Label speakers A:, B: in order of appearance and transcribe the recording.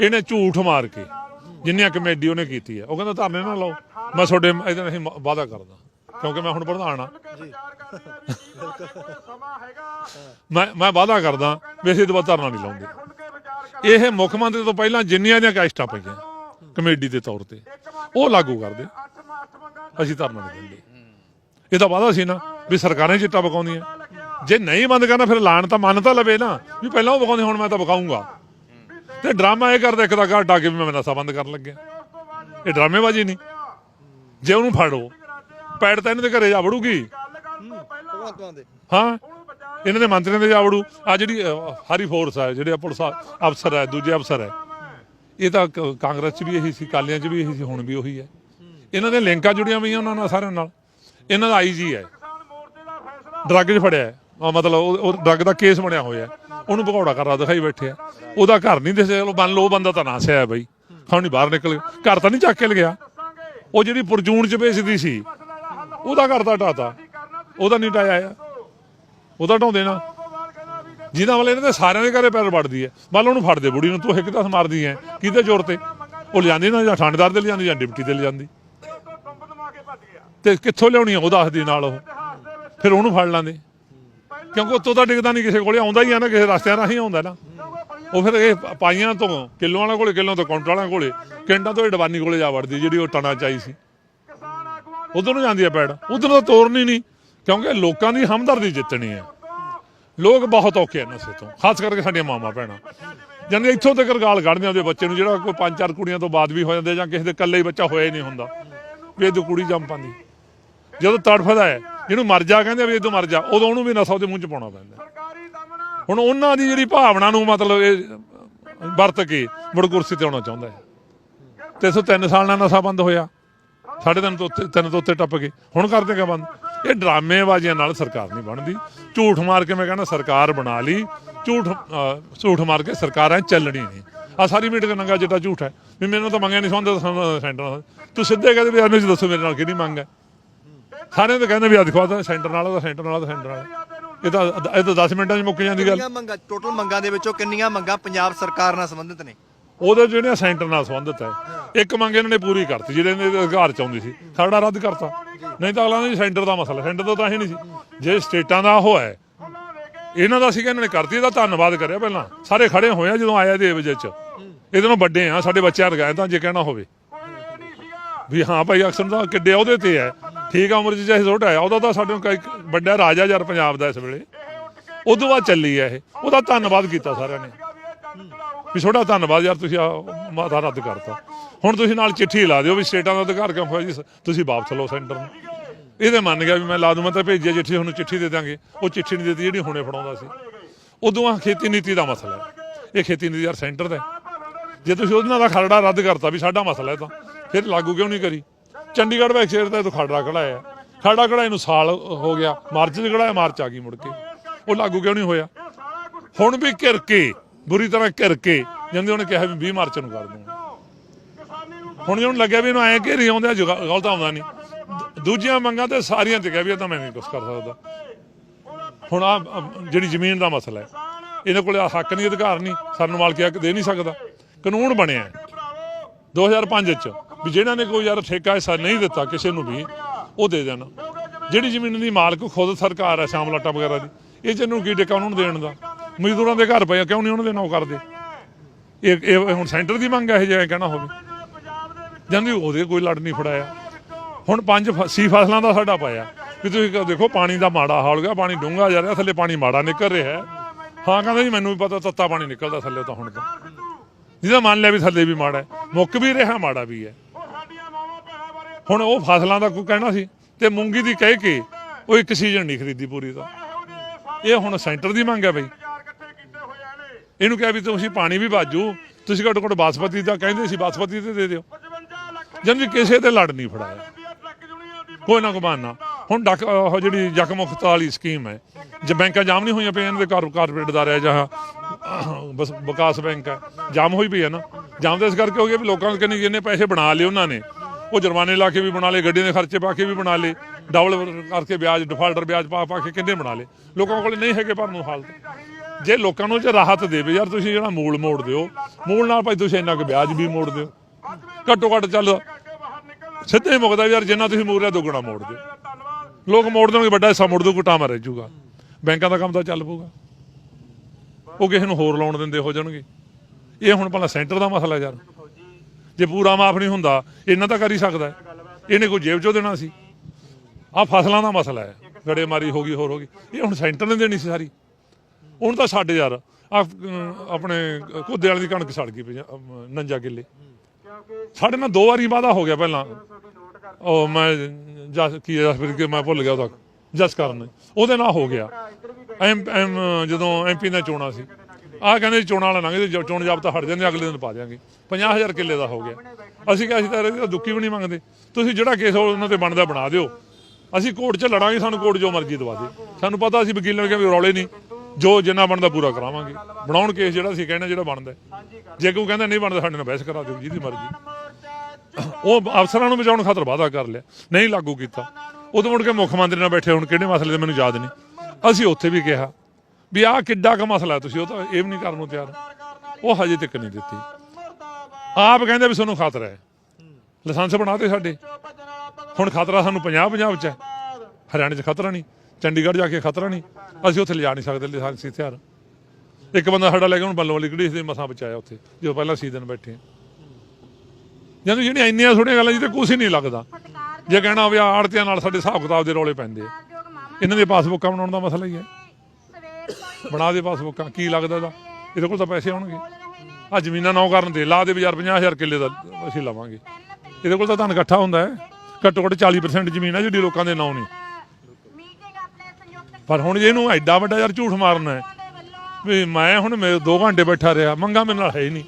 A: ਇਹਨੇ ਝੂਠ ਮਾਰ ਕੇ ਜਿੰਨੀਆਂ ਕਮੇਡੀ ਉਹਨੇ ਕੀਤੀ ਹੈ ਉਹ ਕਹਿੰਦਾ ਧਰਨੇ ਨਾ ਲਾਓ। ਮੈਂ ਤੁਹਾਡੇ ਇਹਦੇ ਨਾਲ ਹੀ ਵਾਅਦਾ ਕਰਦਾ। ਕਿਉਂਕਿ ਮੈਂ ਹੁਣ ਪ੍ਰਧਾਨ ਆ। ਮੈਂ ਮੈਂ ਵਾਅਦਾ ਕਰਦਾ ਵੀ ਅਸੀਂ ਦੁਬਾਰਾ ਧਰਨਾ ਨਹੀਂ ਲਾਉਂਦੇ। ਇਹ ਮੁੱਖ ਮੰਤਰੀ ਤੋਂ ਪਹਿਲਾਂ ਜਿੰਨੀਆਂ ਦੀਆਂ ਕਾਸ਼ਟਾਂ ਪਈਆਂ ਕਮੇਡੀ ਦੇ ਤੌਰ ਤੇ, ਉਹ ਲਾਗੂ ਕਰਦੇ। ਅਸੀਂ ਧਰਨਾ ਨਹੀਂ ਦਿੰਦੇ ਇਹ ਤਾਂ ਵਾਅਦਾ ਸੀ ਨਾ ਵੀ ਸਰਕਾਰਾਂ ਹੀ ਚਿੱਟਾ ਬਕਾਉਂਦੀਆਂ ਜੇ ਨਹੀਂ ਬੰਦ ਕਰਨਾ, ਫਿਰ ਐਲਾਨ ਤਾਂ ਮੰਨ ਤਾਂ ਲਵੇ ਨਾ। ਵੀ ਪਹਿਲਾਂ ਉਹ ਬਕਾਉਂਦੇ ਹੁਣ ਮੈਂ ਤਾਂ ਬਕਾਉਂਗਾ ਤੇ ਡਰਾਮਾ ਇਹ ਕਰਦਾ ਇੱਕ ਦਾ ਘਾਟ ਆ ਕੇ ਵੀ ਮੈਂ ਨਸ਼ਾ ਬੰਦ ਕਰਨ ਲੱਗਿਆ। ਇਹ ਡਰਾਮੇਬਾਜ਼ੀ ਨਹੀਂ। ਜੇ ਉਹਨੂੰ ਫੜੋ ਪੈੜ ਤਾਂ ਇਹਨਾਂ ਦੇ ਘਰੇ ਜਾ ਵੜੂਗੀ
B: ਭਗਵੰਤ ਮਾਨ ਦੇ
A: ਹਾਂ ਇਹਨਾਂ ਦੇ ਮੰਤਰੀਆਂ ਦੇ ਜਾ ਵੜੂ ਆ ਜਿਹੜੀ ਹਰੀ ਫੋਰਸ ਹੈ ਜਿਹੜੇ ਪੁਲਿਸ ਅਫਸਰ ਹੈ ਦੂਜੇ ਅਫਸਰ ਹੈ। ਇਹ ਤਾਂ ਕ- ਕਾਂਗਰਸ 'ਚ ਵੀ ਇਹੀ ਸੀ ਕਾਲੀਆਂ 'ਚ ਵੀ ਇਹੀ ਸੀ ਹੁਣ ਵੀ ਉਹੀ ਹੈ। ਇਹਨਾਂ ਦੇ ਲਿੰਕਾਂ ਜੁੜੀਆਂ ਹੋਈਆਂ ਉਹਨਾਂ ਨਾਲ ਸਾਰਿਆਂ ਨਾਲ। ਇਹਨਾਂ ਦਾ ਆਈਜੀ ਹੈ। ਡਰੱਗ 'ਚ ਫੜਿਆ ਹੈ। ਆ ਮਤਲਬ ਉਹ ਉਹ ਡਰੱਗ ਦਾ ਕੇਸ ਬਣਿਆ ਹੋਇਆ ਹੈ। ਉਹਨੂੰ ਭਗੌੜਾ ਕਰਦਾ ਦਿਖਾਈ ਬੈਠੇ ਆ। ਉਹਦਾ ਘਰ ਨਹੀਂ ਦਿਸਿਆ ਚਲੋ ਮੰਨ ਲਓ ਬੰਦਾ ਤਾਂ ਨਾਸਿਆ ਹੈ ਬਈ। ਹੁਣ ਨਹੀਂ ਬਾਹਰ ਨਿਕਲ ਗਿਆ ਘਰ ਤਾਂ ਨਹੀਂ ਚੱਕ ਕੇ ਲਿਆ। ਉਹ ਜਿਹੜੀ ਪਰਜੂਨ 'ਚ ਵੇਚਦੀ ਸੀ, ਉਹਦਾ ਘਰ ਤਾਂ ਢਾਤਾ। ਉਹਦਾ ਨਹੀਂ ਟਾਇਆ ਆ ਉਹਦਾ ਢਾਉਂਦੇ ਨਾ ਜਿਹਨਾਂ ਵਾਲੇ ਇਹਨਾਂ ਦੇ ਸਾਰਿਆਂ ਦੇ ਘਰੇ ਪੈਰ ਵੜਦੀ ਹੈ। ਮੰਨ ਲਓ ਉਹਨੂੰ ਫੜਦੇ ਬੁੜੀ ਨੂੰ, ਤੂੰ ਇੱਕ ਦਸ ਮਾਰਦੀ ਹੈ। ਕਿਹਦੇ ਜ਼ੋਰ ਤੇ? ਉਹ ਲਿਆਂਦੀ ਨਾ ਜਾਂ ਥਾਣੇਦਾਰ ਦੇ ਲਿਆਂਦੀ ਜਾਂ ਡਿਪਟੀ ਦੇ ਲਿਆਂਦੀ। ਤੇ ਕਿੱਥੋਂ ਲਿਆਉਣੀ ਆ, ਉਹ ਦੱਸਦੀ ਨਾਲ ਉਹ। ਫਿਰ ਉਹਨੂੰ ਫੜ ਲਾਂਦੇ। ਕਿਉਂਕਿ ਉੱਤੋਂ ਤਾਂ ਡਿੱਗਦਾ ਨਹੀਂ ਕਿਸੇ ਕੋਲੇ, ਆਉਂਦਾ ਹੀ ਆ ਨਾ ਕਿਸੇ ਰਸਤਿਆਂ ਰਾਹੀਂ ਆਉਂਦਾ ਨਾ। ਉਹ ਫਿਰ ਇਹ ਪਾਈਆਂ ਤੋਂ ਕਿਲੋ ਵਾਲਾ ਕੋਲੇ ਕਿਲੋ ਤੋਂ ਕਾਊਂਟਰ ਵਾਲਾ ਕੋਲੇ ਕਿੰਡਾਂ ਤੋਂ ਇਹ ਡਬਾਨੀ ਕੋਲੇ ਜਾ ਵੜਦੀ, ਜਿਹੜੀ ਉਹ ਟਣਾ ਚਾਈ ਸੀ। ਉਧਰ ਨੂੰ ਜਾਂਦੀ ਹੈ ਪੈੜ, ਉਧਰ ਤਾਂ ਤੋਰਨੀ ਨਹੀਂ, ਕਿਉਂਕਿ ਲੋਕਾਂ ਦੀ ਹਮਦਰਦੀ ਜਿੱਤਣੀ ਹੈ। ਲੋਕ ਬਹੁਤ ਔਖੇ ਆ ਨਸ਼ੇ ਤੋਂ, ਖਾਸ ਕਰਕੇ ਸਾਡੀਆਂ ਮਾਮਾ ਭੈਣਾਂ। ਜਾਂਦੇ ਇੱਥੋਂ ਤੱਕ ਗਾਲ ਕੱਢਦੇ ਆ ਉਹਦੇ ਬੱਚੇ ਨੂੰ, ਜਿਹੜਾ ਕੋਈ ਪੰਜ ਚਾਰ ਕੁੜੀਆਂ ਤੋਂ ਬਾਅਦ ਵੀ ਹੋ ਜਾਂਦੇ ਜਾਂ ਕਿਸੇ ਦੇ ਇਕੱਲੇ ਹੀ ਬੱਚਾ ਹੋਇਆ ਹੀ ਨਹੀਂ ਹੁੰਦਾ, ਵੀ ਇਹ ਕੁੜੀ ਜੰਮ ਪਾਉਂਦੀ। ਜਦੋਂ ਤੜਫਦਾ ਹੈ ਜਿਹਨੂੰ ਮਰ ਜਾ ਕਹਿੰਦੇ ਆ ਵੀ ਇਹ ਮਰ ਜਾ, ਉਦੋਂ ਉਹਨੂੰ ਵੀ ਨਸ਼ਾ ਉਹਦੇ ਮੂੰਹ 'ਚ ਪਾਉਣਾ ਪੈਂਦਾ। ਹੁਣ ਉਹਨਾਂ ਦੀ ਜਿਹੜੀ ਭਾਵਨਾ ਨੂੰ ਮਤਲਬ ਇਹ ਵਰਤ ਕੇ ਮੁੜ ਕੁਰਸੀ ਤੇ ਆਉਣਾ ਚਾਹੁੰਦਾ ਹੈ। ਤੇ ਸੋ 3 ਸਾਲ ਨਾਲ ਨਸ਼ਾ ਬੰਦ ਹੋਇਆ। ਸਾਢੇ ਤਿੰਨ ਤੋਂ ਉੱਤੇ ਤਿੰਨ ਤੋਂ ਉੱਤੇ ਟੱਪ ਗਏ। ਹੁਣ ਕਰ ਦੇਗਾ ਬੰਦ? ਇਹ ਡਰਾਮੇਬਾਜ਼ੀਆਂ ਨਾਲ ਸਰਕਾਰ ਨਹੀਂ ਬਣਦੀ। ਝੂਠ ਮਾਰ ਕੇ ਮੈਂ ਕਹਿੰਦਾ ਸਰਕਾਰ ਬਣਾ ਲਈ। ਝੂਠ ਝੂਠ ਮਾਰ ਕੇ ਸਰਕਾਰਾਂ ਚੱਲਣੀ ਨਹੀਂ। ਆ ਸਾਰੀ ਮੀਟਿੰਗ ਨੰਗਾ ਜਿੱਟਾ ਝੂਠ ਹੈ। ਵੀ ਮੈਨੂੰ ਤਾਂ ਮੰਗਿਆ ਨਹੀਂ ਸੌਂਦਾ ਸੈਂਟਰ ਤੂੰ ਸਿੱਧੇ ਕਹਿੰਦੇ ਵੀ ਇਹਨੂੰ ਦੱਸੋ ਮੇਰੇ ਨਾਲ ਕਿਹਦੀ ਮੰਗ ਹੈ। ਸਾਰਿਆਂ ਤਾਂ ਕਹਿੰਦੇ ਵੀ ਆ ਦੇਖੋ ਤਾਂ ਸੈਂਟਰ ਨਾਲ ਉਹਦਾ ਸੈਂਟਰ ਨਾਲ ਉਹਦਾ ਸੈਂਟਰ ਨਾਲ ਇਹ ਤਾਂ ਇਹ ਤਾਂ 10 ਮਿੰਟਾਂ 'ਚ ਮੁੱਕ ਜਾਂਦੀ ਗੱਲ।
B: ਕਿੰਨੀਆਂ ਮੰਗਾਂ ਟੋਟਲ ਮੰਗਾਂ ਦੇ ਵਿੱਚੋਂ ਕਿੰਨੀਆਂ ਮੰਗਾਂ ਪੰਜਾਬ ਸਰਕਾਰ ਨਾਲ ਸੰਬੰਧਿਤ ਨੇ?
A: ਉਹਦੇ ਜਿਹੜੀਆਂ ਸੈਂਟਰ ਨਾਲ ਸੰਬੰਧਿਤ ਹੈ ਇੱਕ ਮੰਗ ਇਹਨਾਂ ਨੇ ਪੂਰੀ ਕਰਤੀ ਜਿਹੜੇ ਦੇ ਅਧਿਕਾਰ ਚਾਹੁੰਦੀ ਸੀ। ਸਾਡਾ ਰੱਦ ਕਰਤਾ। ਨਹੀਂ ਤਾਂ ਅਗਲਾ ਨਹੀਂ ਸੈਂਟਰ ਦਾ ਮਸਲਾ ਸੈਂਟਰ ਦਾ ਤਾਂ ਹੀ ਨਹੀਂ ਸੀ। ਜੇ ਸਟੇਟਾਂ ਦਾ ਉਹ ਹੈ ਇਹਨਾਂ ਦਾ ਸੀਗਾ ਇਹਨਾਂ ਨੇ ਕਰਤੀ ਇਹਦਾ ਧੰਨਵਾਦ ਕਰਿਆ ਪਹਿਲਾਂ। ਸਾਰੇ ਖੜੇ ਹੋਏ ਆ ਜਦੋਂ ਆਇਆ ਦੇ ਵਜੇ ਚ। ਇਹਦੇ ਨਾਲ ਵੱਡੇ ਆ ਸਾਡੇ ਬੱਚੇ ਵਰਗਾ ਤਾਂ ਜੇ ਕਹਿਣਾ ਹੋਵੇ। ਵੀ ਹਾਂ ਭਾਈ ਅਕਸਰ ਦਾ ਕਿੱਡੇ ਉਹਦੇ ਤੇ ਹੈ। ਠੀਕ ਆ, ਉਮਰ ਚ ਚਾਹੇ ਛੋਟਾ ਹੈ, ਉਹਦਾ ਤਾਂ ਸਾਡੇ ਨੂੰ ਕਈ ਵੱਡਾ ਰਾਜਾ ਯਾਰ ਪੰਜਾਬ ਦਾ ਇਸ ਵੇਲੇ। ਉਦੋਂ ਬਾਅਦ ਚੱਲੀ ਹੈ ਇਹ। ਉਹਦਾ ਧੰਨਵਾਦ ਕੀਤਾ ਸਾਰਿਆਂ ਨੇ। ਵੀ ਛੋਟਾ ਧੰਨਵਾਦ ਯਾਰ, ਤੁਸੀਂ ਆਹ ਮਾਤਾ ਰੱਦ ਕਰਤਾ। ਹੁਣ ਤੁਸੀਂ ਨਾਲ ਚਿੱਠੀ ਲਾ ਦਿਓ ਵੀ ਸਟੇਟਾਂ ਦਾ ਅਧਿਕਾਰ ਕਿਉਂ ਹੋਇਆ ਜੀ ਤੁਸੀਂ ਵਾਪਸ ਲਓ ਸੈਂਟਰ ਨੂੰ। ਇਹਦੇ ਮੰਨ ਗਿਆ ਵੀ ਮੈਂ ਲਾ ਦੂੰ ਮੈਂ ਤਾਂ ਭੇਜਿਆ ਚਿੱਠੀ, ਤੁਹਾਨੂੰ ਚਿੱਠੀ ਦੇ ਦਾਂਗੇ ਉਹ ਚਿੱਠੀ ਨਹੀਂ ਦਿੱਤੀ ਜਿਹੜੀ ਹੁਣੇ ਫੜਾਉਂਦਾ ਸੀ। ਉਦੋਂ ਆ ਖੇਤੀ ਨੀਤੀ ਦਾ ਮਸਲਾ ਹੈ। ਇਹ ਖੇਤੀ ਨੀਤੀ ਯਾਰ ਸੈਂਟਰ ਦਾ ਜੇ ਤੁਸੀਂ ਉਹਨਾਂ ਦਾ ਖਰੜਾ ਰੱਦ ਕਰਤਾ ਵੀ ਸਾਡਾ ਮਸਲਾ ਹੈ ਤਾਂ, ਫਿਰ ਲਾਗੂ ਕਿਉਂ ਨਹੀਂ ਕਰੀ? ਚੰਡੀਗੜ੍ਹ ਵਿੱਚ ਸ਼ੇਰ ਦਾ ਇਹ ਤੋਂ ਖਰੜਾ ਕਢਾਇਆ। ਖਰੜਾ ਕਢਾਏ ਨੂੰ ਸਾਲ ਹੋ ਗਿਆ। ਮਾਰਚ ਚ ਕਢਾਇਆ ਮਾਰਚ ਆ ਗਈ ਮੁੜ ਕੇ। ਉਹ ਲਾਗੂ ਕਿਉਂ ਨਹੀਂ ਹੋਇਆ? ਹੁਣ ਵੀ ਘਿਰ ਕੇ, ਬੁਰੀ ਤਰ੍ਹਾਂ ਘਿਰ ਕੇ ਜਾਂਦੇ ਉਹਨੇ ਕਿਹਾ ਵੀ 20 ਮਾਰਚ ਨੂੰ ਕਰ ਦੂੰਗਾ। ਹੁਣ ਜਿਹਨੂੰ ਲੱਗਿਆ ਵੀ ਇਹਨੂੰ ਐਂ ਘੇਰੀ ਆਉਂਦੇ ਗਲਤ ਆਉਂਦਾ ਨਹੀਂ। ਦੂਜੀਆਂ ਮੰਗਾਂ ਤੇ ਸਾਰੀਆਂ ਤੇ ਕਿਹਾ ਵੀ ਇਹ ਤਾਂ ਮੈਂ ਨਹੀਂ ਕੁਝ ਕਰ ਸਕਦਾ। ਹੁਣ ਆ ਜਿਹੜੀ ਜ਼ਮੀਨ ਦਾ ਮਸਲਾ ਹੈ ਇਹਨਾਂ ਕੋਲੇ ਆਹ ਹੱਕ ਨਹੀਂ, ਅਧਿਕਾਰ ਨਹੀਂ, ਸਾਨੂੰ ਮਾਲਕੀ ਹੱਕ ਦੇ ਨਹੀਂ ਸਕਦਾ। ਕਾਨੂੰਨ ਬਣਿਆ ਹੈ। 2005 ਚ ਵੀ ਜਿਹਨਾਂ ਨੇ ਕੋਈ ਯਾਰ ਠੇਕਾ ਹਿੱਸਾ ਨਹੀਂ ਦਿੱਤਾ ਕਿਸੇ ਨੂੰ ਵੀ, ਉਹ ਦੇ ਦੇਣਾ। ਜਿਹੜੀ ਜ਼ਮੀਨ ਦੀ ਮਾਲਕ ਖੁਦ ਸਰਕਾਰ ਹੈ ਸ਼ਾਮ ਲਾਟਾ ਵਗੈਰਾ ਦੀ, ਇਹ ਚ ਕੀ ਟਿਕਾ ਉਹਨਾਂ ਨੂੰ ਦੇਣ ਦਾ? ਮਜ਼ਦੂਰਾਂ ਦੇ ਘਰ ਪਏ ਕਿਉਂ ਨਹੀਂ ਉਹਨਾਂ ਦੇ ਨਾਂ ਕਰਦੇ? ਇਹ ਇਹ ਹੁਣ ਸੈਂਟਰ ਦੀ ਮੰਗ ਹੈ ਇਹ ਜਿਹਾ ਕਹਿਣਾ ਹੋਵੇ। ਜਾਂਦੀ ਉਹਦੇ ਕੋਈ ਲੜ ਨਹੀਂ ਫੜਾਇਆ। ਹੁਣ ਪੰਜ ਫ- ਸੀ ਫਸਲਾਂ ਦਾ ਸਾਡਾ ਪਾਇਆ ਵੀ ਤੁਸੀਂ ਦੇਖੋ ਪਾਣੀ ਦਾ ਮਾੜਾ ਹਾਲ ਗਿਆ, ਪਾਣੀ ਡੂੰਘਾ ਜਾ ਰਿਹਾ, ਥੱਲੇ ਪਾਣੀ ਮਾੜਾ ਨਿਕਲ ਰਿਹਾ ਹਾਂ, ਕਹਿੰਦਾ ਜੀ ਮੈਨੂੰ ਵੀ ਪਤਾ ਤੱਤਾ ਪਾਣੀ ਨਿਕਲਦਾ ਥੱਲੇ ਤਾਂ ਹੁਣ ਤਾਂ। ਜਿਹਦਾ ਮੰਨ ਲਿਆ ਵੀ ਥੱਲੇ ਵੀ ਮਾੜਾ ਹੈ, ਮੁੱਕ ਵੀ ਰਿਹਾ, ਮਾੜਾ ਵੀ ਹੈ। ਹੁਣ ਉਹ ਫਸਲਾਂ ਦਾ ਕੋਈ ਕਹਿਣਾ ਸੀ ਤੇ ਮੂੰਗੀ ਦੀ ਕਹਿ ਕੇ ਉਹ ਇੱਕ ਸੀਜ਼ਨ ਨਹੀਂ ਖਰੀਦੀ ਪੂਰੀ ਤਾਂ। ਇਹ ਹੁਣ ਸੈਂਟਰ ਦੀ ਮੰਗ ਹੈ ਬਈ। ਇਹਨੂੰ ਕਿਹਾ ਵੀ ਤੁਸੀਂ ਪਾਣੀ ਵੀ ਬਾਜੂ, ਤੁਸੀਂ ਘੱਟੋ ਘੱਟ ਬਾਸਪਤੀ ਦਾ ਕਹਿੰਦੇ ਸੀ ਬਾਸਪਤੀ ਤੇ ਦੇ ਦਿਓ। ਜਦ ਵੀ ਕਿਸੇ ਤੇ ਲੜ ਨਹੀਂ ਫੜਾਇਆ। ਕੋਈ ਨਾ ਕਮਾਨਾ ਹੁਣ ਡਕ ਉਹ ਜਿਹੜੀ ਜਕਮੁਖਤ ਵਾਲੀ ਸਕੀਮ ਹੈ, ਜੇ ਬੈਂਕਾਂ ਜਾਮ ਨਹੀਂ ਹੋਈਆਂ ਪਈਆਂ, ਇਹਨਾਂ ਦੇ ਕਾਰ ਕਾਰਪੋਰੇਟ ਦਾ ਰਿਹਾ ਜਾਂ। ਬਸ ਵਿਕਾਸ ਬੈਂਕ ਹੈ। ਜਾਮ ਹੋਈ ਪਈ ਹੈ ਨਾ। ਜਾਮ ਤਾਂ ਇਸ ਕਰਕੇ ਹੋ ਗਿਆ ਵੀ ਲੋਕਾਂ ਕੋਲ ਜਿੰਨੇ ਪੈਸੇ ਬਣਾ ਲਏ ਉਹਨਾਂ ਨੇ। ਉਹ ਜੁਰਮਾਨੇ ਲਾ ਕੇ ਵੀ ਬਣਾ ਲਏ, ਗੱਡੀ ਦੇ ਖਰਚੇ ਪਾ ਕੇ ਵੀ ਬਣਾ ਲਏ, ਡਬਲ ਕਰਕੇ ਵਿਆਜ, ਡਿਫਾਲਟਰ ਵਿਆਜ ਪਾ ਪਾ ਕੇ ਕਿੰਨੇ ਬਣਾ ਲਏ? ਲੋਕਾਂ ਕੋਲ ਨਹੀਂ ਹੈਗੇ ਭਰਨ ਨੂੰ ਹਾਲਤ। ਜੇ ਲੋਕਾਂ ਨੂੰ ਜੇ ਰਾਹਤ ਦੇਵੇ, ਯਾਰ ਤੁਸੀਂ ਜਿਹੜਾ ਮੂਲ ਮੋੜ ਦਿਓ, ਮੂਲ ਨਾਲ ਭਾਈ ਤੁਸੀਂ ਇੰਨਾ ਕੁ ਵਿਆਜ ਵੀ ਮੋੜ ਦਿਓ। ਘੱਟੋ ਘੱਟ ਚੱਲ, ਸਿੱਧੇ ਹੀ ਮੁਕਦਾ ਯਾਰ ਜਿੰਨਾ ਤੁਸੀਂ ਮੋੜਿਆ ਦੁੱਗਣਾ ਮੋੜ ਦਿਓ। ਲੋਕ ਮੋੜ ਦੇਣਗੇ, ਵੱਡਾ ਹਿੱਸਾ ਮੋੜ ਦੋ ਘਟਾਵਾ ਰਹਿ ਜਾਊਗਾ। ਬੈਂਕਾਂ ਦਾ ਕੰਮ ਤਾਂ ਚੱਲ ਪਊਗਾ। ਉਹ ਕਿਸੇ ਨੂੰ ਹੋਰ ਲੋਨ ਦਿੰਦੇ ਹੋ ਜਾਣਗੇ। ਇਹ ਹੁਣ ਭਲਾ ਸੈਂਟਰ ਦਾ ਮਸਲਾ ਯਾਰ। ਜੇ ਪੂਰਾ ਮਾਫ ਨਹੀਂ ਹੁੰਦਾ ਇਹਨਾਂ ਤਾਂ ਕਰ ਹੀ ਸਕਦਾ ਇਹਨੇ ਕੋਈ ਜੇਬ ਚੋਂ ਦੇਣਾ ਸੀ? ਆ ਫਸਲਾਂ ਦਾ ਮਸਲਾ ਹੈ। ਗੜੇਮਾਰੀ ਹੋ ਗਈ, ਹੋਰ ਹੋ ਗਈ। ਇਹ ਹੁਣ ਸੈਂਟਰ ਨੇ ਦੇਣੀ ਸੀ ਸਾਰੀ। ਹੁਣ ਤਾਂ ਸਾਡੇ ਯਾਰ। ਆਪਣੇ ਕੋਦੇ ਵਾਲੀ ਦੀ ਕਣਕ ਸੜ ਗਈ ਨੰਜਾ ਕਿੱਲੇ। ਸਾਡੇ ਨਾਲ ਦੋ ਵਾਰੀ ਵਾਦਾ ਹੋ ਗਿਆ ਪਹਿਲਾਂ। ਉਹ ਮੈਂ ਜਸ, ਕੀ ਜਸ ਫਿਰ ਕੇ, ਮੈਂ ਭੁੱਲ ਗਿਆ ਉਹਦਾ। ਜਸ ਕਰਨ। ਉਹਦੇ ਨਾਲ ਹੋ ਗਿਆ। ਐਮ ਐਮ, ਜਦੋਂ ਐਮਪੀ ਦਾ ਚੋਣਾਂ ਸੀ। ਆਹ ਕਹਿੰਦੇ ਚੋਣਾਂ ਵਾਲਾ ਲੰਘਦੇ ਜੋ, ਚੋਣ ਜਾਬਤਾ ਹਟ ਜਾਂਦੇ, ਅਗਲੇ ਦਿਨ ਪਾ ਦਿਆਂਗੇ। 50000 ਕਿੱਲੇ ਦਾ ਹੋ ਗਿਆ। ਅਸੀਂ ਕਿਹਾ ਅਸੀਂ ਤਾਂ ਇਹਦਾ ਦੁੱਕੀ ਵੀ ਨਹੀਂ ਮੰਗਦੇ। ਤੁਸੀਂ ਜਿਹੜਾ ਕੇਸ ਉਹਨਾਂ ਤੇ ਬਣਦਾ ਬਣਾ ਦਿਓ। ਅਸੀਂ ਕੋਰਟ 'ਚ ਲੜਾਂਗੇ, ਸਾਨੂੰ ਕੋਰਟ ਜੋ ਮਰਜ਼ੀ ਦਵਾ ਦੇ। ਸਾਨੂੰ ਪਤਾ, ਅਸੀਂ ਵਕੀਲਾਂ ਕੇ ਵੀ ਰੌਲੇ ਨਹੀਂ। ਜੋ ਜਿੰਨਾ ਬਣਦਾ ਪੂਰਾ ਕਰਾਵਾਂਗੇ। ਬਣਾਉਣ ਕੇਸ ਜਿਹੜਾ ਅਸੀਂ ਕਹਿੰਦੇ ਜਿਹੜਾ ਬਣਦਾ ਜੇ ਕੋਈ ਕਹਿੰਦਾ ਨਹੀਂ ਬਣਦਾ, ਸਾਡੇ ਨਾਲ ਬਹਿਸ ਕਰਾ ਦਿਓ, ਜਿਹਦੀ ਮਰਜ਼ੀ। ਉਹ ਅਫਸਰਾਂ ਨੂੰ ਬਚਾਉਣ ਖਾਤਰ ਵਾਅਦਾ ਕਰ ਲਿਆ। ਨਹੀਂ ਲਾਗੂ ਕੀਤਾ। ਉਦੋਂ ਮੁੜ ਕੇ ਮੁੱਖ ਮੰਤਰੀ ਨਾਲ ਬੈਠੇ ਹੁਣ, ਕਿਹੜੇ ਮਸਲੇ ਤੇ ਮੈਨੂੰ ਯਾਦ ਨਹੀਂ। ਅਸੀਂ ਉੱਥੇ ਵੀ ਕਿਹਾ ਵੀ ਆਹ ਕਿੱਡਾ ਕੁ ਮਸਲਾ ਤੁਸੀਂ, ਉਹ ਤਾਂ ਇਹ ਵੀ ਨਹੀਂ ਕਰਨ ਨੂੰ ਤਿਆਰ। ਉਹ ਹਜੇ ਤੱਕ ਨਹੀਂ ਦਿੱਤੀ। ਆਪ ਕਹਿੰਦੇ ਵੀ ਸਾਨੂੰ ਖਤਰਾ ਹੈ। ਲਾਇਸੈਂਸ ਬਣਾਤੇ ਸਾਡੇ। ਹੁਣ ਖਤਰਾ ਸਾਨੂੰ ਪੰਜਾਬ ਪੰਜਾਬ ਚ ਹੈ। ਹਰਿਆਣੇ ਚ ਖਤਰਾ ਨਹੀਂ, ਚੰਡੀਗੜ੍ਹ ਜਾ ਕੇ ਖਤਰਾ ਨਹੀਂ। ਅਸੀਂ ਉੱਥੇ ਲਿਜਾ ਨਹੀਂ ਸਕਦੇ, ਲਾਇਸੈਂਸੀ ਹਥਿਆਰ ਇੱਕ ਬੰਦਾ ਸਾਡਾ ਲੈ ਕੇ ਹੁਣ ਬੱਲੋਂ ਵਾਲੀ ਕਿਹੜੀ ਦੇ ਮਸਾਂ ਬਚਾਇਆ ਉੱਥੇ, ਜਦੋਂ ਪਹਿਲਾਂ ਸੀਜ਼ਨ ਬੈਠੇ। ਹਾਂ। ਜਦੋਂ ਜਿਹੜੀਆਂ ਇੰਨੀਆਂ ਥੋੜੀਆਂ ਗੱਲਾਂ ਜਿੱਤੇ ਕੁਝ ਹੀ ਨਹੀਂ ਲੱਗਦਾ। ਜੇ ਕਹਿਣਾ ਹੋਵੇ ਆੜਤੀਆਂ ਨਾਲ ਸਾਡੇ ਹਿਸਾਬ ਕਿਤਾਬ ਦੇ ਰੌਲੇ ਪੈਂਦੇ ਇਹਨਾਂ ਦੀਆਂ ਪਾਸਬੁੱਕਾਂ ਬਣਾਉਣ ਦਾ ਮਸਲਾ ਹੀ ਹੈ। ਬਣਾ ਦੇ ਪਾਸਬੁੱਕਾਂ ਕੀ ਲੱਗਦਾ ਇਹਦਾ? ਇਹਦੇ ਕੋਲ ਤਾਂ ਪੈਸੇ ਆਉਣਗੇ। ਆ ਜ਼ਮੀਨਾਂ ਨੌ ਕਰਨ ਦੇ, ਲਾ ਦੇ ਬਾਜ਼ਾਰ 50000 ਕਿੱਲੇ ਦਾ, ਅਸੀਂ ਲਵਾਂਗੇ। ਇਹਦੇ ਕੋਲ ਤਾਂ ਧਨ ਇਕੱਠਾ ਹੁੰਦਾ ਹੈ। ਘੱਟੋ ਘੱਟ 40% ਜ਼ਮੀਨ ਹੈ ਜਿਹੜੀ ਲੋਕਾਂ ਦੇ ਨਾਂ ਨਹੀਂ ਪਰ ਹੁਣ ਜੇ ਇਹਨੂੰ ਐਡਾ ਵੱਡਾ ਯਾਰ ਝੂਠ ਮਾਰਨਾ ਹੈ, ਵੀ ਮੈਂ ਹੁਣ ਮੇਰੇ 2 ਘੰਟੇ ਬੈਠਾ ਰਿਹਾ, ਮੰਗਾ ਮੇਰੇ ਨਾਲ ਹੈ ਹੀ ਨਹੀਂ।